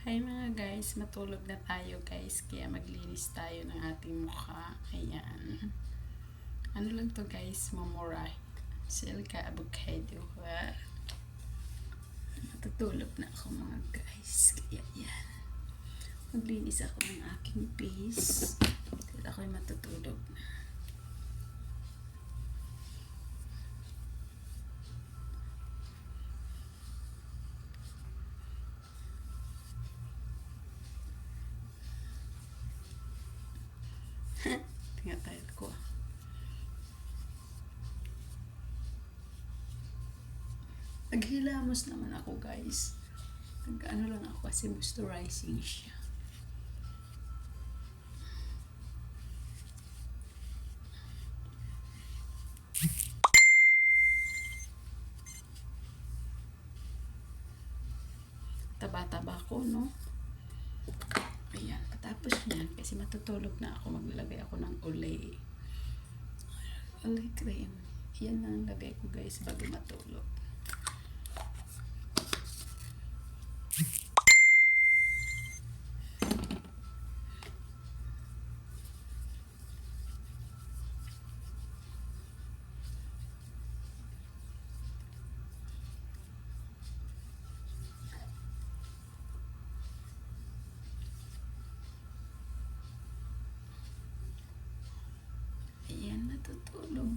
Hi mga guys, matulog na tayo guys, kaya maglinis tayo ng ating mukha. Ayan. Ano lang to guys, mamura. Silka avocado. Matutulog na ako mga guys, kaya yan. Maglinis ako ng aking face. Kaya ako'y matutulog na. Tingnan tayo ko. Naghilamos naman ako guys. Nag-ano lang ako kasi moisturizing siya. Taba-taba ko, no? Ayan, patapos niyan, kasi matutulog na ako, maglalagay ako ng olay. Olay cream. Yan ang lagay ko guys bago matulog.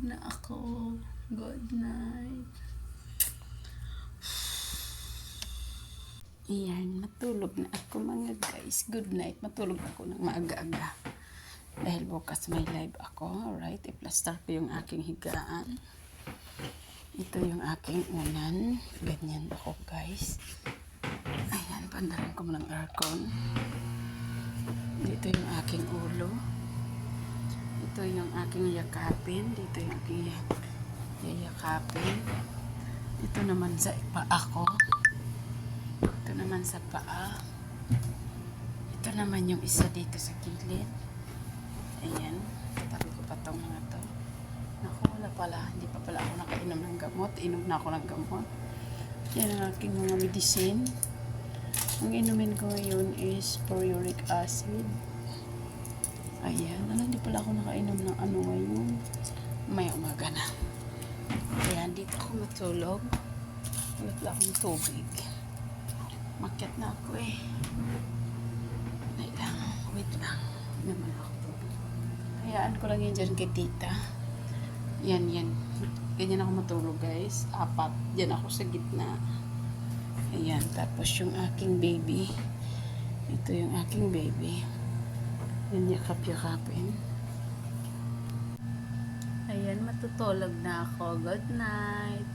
Na ako. Good night. Ayan, matulog na ako mga guys. Good night. Matulog ako ng maaga-aga. Dahil bukas may live ako. Alright, i-plaster ko yung aking higaan. Ito yung aking unan. Ganyan ako guys. Ayan, pandarin ko mo ng aircon. Dito yung aking ulo. Ito yung aking yakapin. Dito yung aking yayakapin. Ito naman sa paa ko. Ito naman sa paa. Ito naman yung isa dito sa gilid. Ayan. Tabi ko pa tong mga to. Naku, wala pala. Hindi pa pala ako nakainom ng gamot. Inom na ako ng gamot. Yan ang aking mga medicine. Ang inumin ko ngayon is uric acid. Ayan, ano, hindi pala ako nakainom ng ano ngayon. May umaga na. Ayan, dito ako matulog. Wala pala akong tubig. Makyat na ako eh. Wait lang, wait lang. Naman ako. Hayaan ko lang yan dyan kay tita. Yan, yan. Ganyan ako matulog guys. Apat. Diyan ako sa gitna. Ayan, tapos yung aking baby. Ito yung aking baby. Yan yakap-yakapin. Ayan, matutulog na ako. Good night.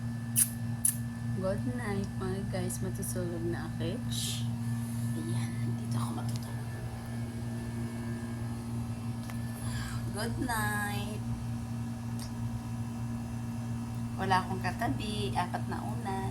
Good night, mga guys. Matutulog na ako. Ayan, dito ako matutulog. Good night. Wala akong katabi. Apat na una.